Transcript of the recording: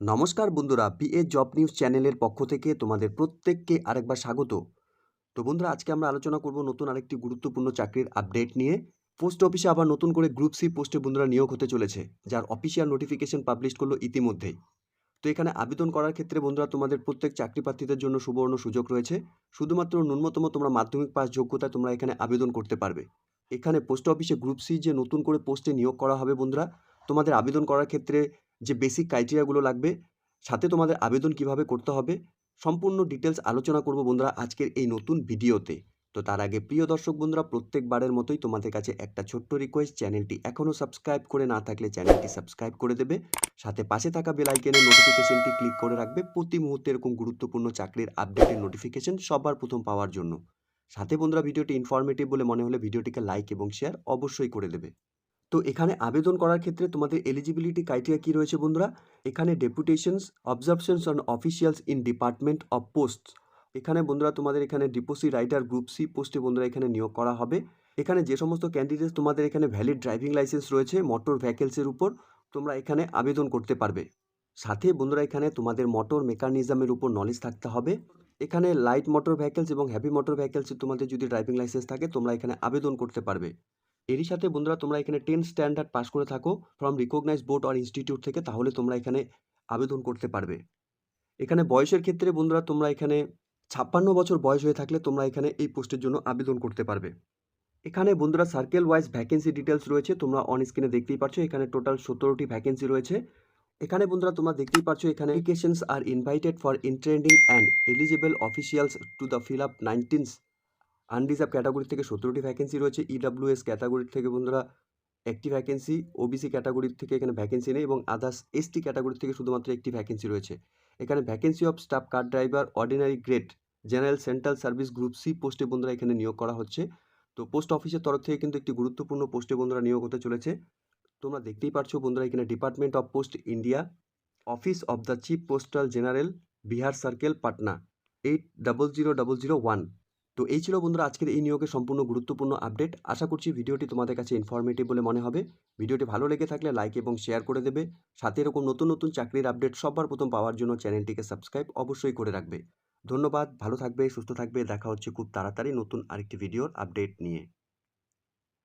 নমস্কার বন্ধুরা BA job news চ্যানেলের পক্ষ থেকে তোমাদের প্রত্যেককে আরেকবার স্বাগত। তো বন্ধুরা, আজকে আমরা আলোচনা করব নতুন আরেকটি গুরুত্বপূর্ণ চাকরির আপডেট নিয়ে। পোস্ট অফিসে আবার নতুন করে গ্রুপ সি পোস্টে বন্ধুরা নিয়োগ হতে চলেছে, যার অফিসিয়াল নোটিফিকেশন পাবলিশ করল ইতিমধ্যেই। তো এখানে আবেদন করার ক্ষেত্রে বন্ধুরা, তোমাদের প্রত্যেক চাকরি প্রার্থীদের জন্য সুবর্ণ সুযোগ রয়েছে। শুধুমাত্র ন্যূনতম তোমরা মাধ্যমিক পাস যোগ্যতায় তোমরা এখানে আবেদন করতে পারবে। এখানে পোস্ট অফিসে গ্রুপ সি যে নতুন করে পোস্টে নিয়োগ করা হবে বন্ধুরা, তোমাদের আবেদন করার ক্ষেত্রে যে বেসিক ক্রাইটেরিয়াগুলো লাগবে, সাথে তোমাদের আবেদন কীভাবে করতে হবে, সম্পূর্ণ ডিটেলস আলোচনা করব বন্ধুরা আজকের এই নতুন ভিডিওতে। তো তার আগে প্রিয় দর্শক বন্ধুরা, প্রত্যেকবারের মতোই তোমাদের কাছে একটা ছোট্ট রিকোয়েস্ট চ্যানেলটি এখনও সাবস্ক্রাইব করে না থাকলে চ্যানেলটি সাবস্ক্রাইব করে দেবে। সাথে পাশে থাকা বেল আইকনের নোটিফিকেশনটি ক্লিক করে রাখবে। প্রতি মুহূর্তে এরকম গুরুত্বপূর্ণ চাকরির আপডেটের নোটিফিকেশন সবার প্রথম পাওয়ার জন্য। সাথে বন্ধুরা, ভিডিওটি ইনফরমেটিভ বলে মনে হলে ভিডিওটিকে লাইক এবং শেয়ার অবশ্যই করে দেবে। তো এখানে আবেদন করার ক্ষেত্রে তোমাদের এলিজিবিলিটি ক্রাইটেরিয়া কী রয়েছে বন্ধুরা? এখানে deputations observations on officials in department of post এখানে বন্ধুরা তোমাদের এখানে ডিপোসি রাইটার গ্রুপ সি পোস্টে বন্ধুরা এখানে নিয়োগ করা হবে। এখানে যে সমস্ত ক্যান্ডিডেটস তোমাদের এখানে ভ্যালিড ড্রাইভিং লাইসেন্স রয়েছে মোটর ভ্যাকেলসের উপর, তোমরা এখানে আবেদন করতে পারবে। সাথে বন্ধুরা এখানে তোমাদের মোটর মেকানিজমের উপর নলেজ থাকতে হবে। এখানে লাইট মোটর ভ্যাকেলস এবং হ্যাভি মোটর ভ্যাকেলসে তোমাদের যদি ড্রাইভিং লাইসেন্স থাকে, তোমরা এখানে আবেদন করতে পারবে। এরই সাথে বন্ধুরা তোমরা এখানে টেন স্ট্যান্ডার্ড পাস করে থাকো from recognise board or institute থেকে, তাহলে তোমরা এখানে আবেদন করতে পারবে। এখানে বয়সের ক্ষেত্রে বন্ধুরা তোমরা এখানে ছাপ্পান্ন বছর বয়স হয়ে থাকলে তোমরা এখানে এই পোস্টের জন্য আবেদন করতে পারবে। এখানে বন্ধুরা সার্কেল ওয়াইজ ভ্যাকেন্সি ডিটেলস রয়েছে, তোমরা অন স্ক্রিনে দেখতেই পাচ্ছ এখানে টোটাল সতেরোটি ভ্যাকেন্সি রয়েছে। এখানে বন্ধুরা তোমরা দেখতেই পাচ্ছ এখানে applications are invited for intending and eligible officials to the fill up nineteens unreserved category থেকে সতেরোটি ভ্যাকেন্সি রয়েছে। ইডাব্লিউএস ক্যাটাগরি থেকে বন্ধুরা একটি ভ্যাকেন্সি ওবিসি ক্যাটাগরির থেকে এখানে ভ্যাকেন্সি নেই এবং আদার্স এসটি ক্যাটাগরি থেকে শুধুমাত্র একটি ভ্যাকেন্সি রয়েছে। এখানে vacancy of staff car driver ordinary grade general central service group C পোস্টে বন্ধুরা এখানে নিয়োগ করা হচ্ছে। তো পোস্ট অফিসের তরফ থেকে কিন্তু একটি গুরুত্বপূর্ণ পোস্টে বন্ধুরা নিয়োগ হতে চলেছে। তোমরা দেখতেই পারছ বন্ধুরা এখানে department of post India office of the chief postal general Bihar circle Patna eight double zero double zero one তো এই ছিল বন্ধুরা আজকের এই নিয়োগের সম্পূর্ণ গুরুত্বপূর্ণ আপডেট আশা করছি ভিডিওটি তোমাদের কাছে ইনফরমেটিভ বলে মনে হবে। ভিডিওটি ভালো লেগে থাকলে লাইক এবং শেয়ার করে দেবে। সাথে এরকম নতুন নতুন চাকরির আপডেট সবার প্রথম পাওয়ার জন্য চ্যানেলটিকে সাবস্ক্রাইব অবশ্যই করে রাখবে। ধন্যবাদ, ভালো থাকবে, সুস্থ থাকবে। দেখা হচ্ছে খুব তাড়াতাড়ি নতুন আরেকটি ভিডিওর আপডেট নিয়ে।